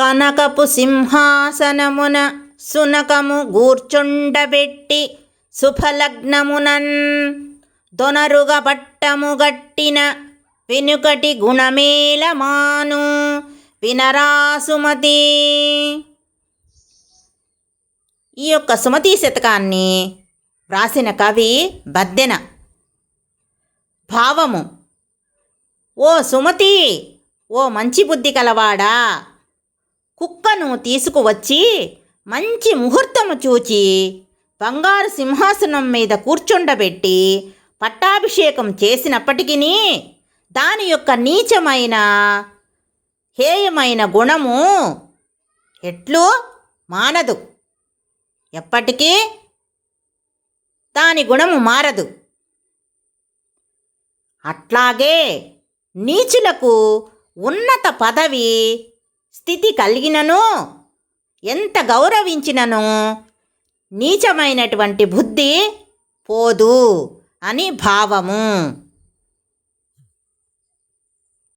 కనకపు సింహాసనమున సునకము గూర్చుండబెట్టి సుఫలగ్నమునన్ దొనరుగ పట్టము గట్టిన వెనుకటి గుణమేలమాను వినరాసుమతి. ఈ యొక్క సుమతి శతకాన్ని వ్రాసిన కవి బద్దెన. భావము ఓ సుమతి ఓ మంచి బుద్ధి కలవాడా? కుక్కను తీసుకువచ్చి మంచి ముహూర్తము చూచి బంగారు సింహాసనం మీద కూర్చుండబెట్టి పట్టాభిషేకం చేసినప్పటికీ దాని యొక్క నీచమైన హేయమైన గుణము ఎట్లు మానదు. ఎప్పటికీ దాని గుణము మారదు. అట్లాగే నీచులకు ఉన్నత పదవి స్థితి కలిగినను ఎంత గౌరవించినను నీచమైనటువంటి బుద్ధి పోదు అని భావము.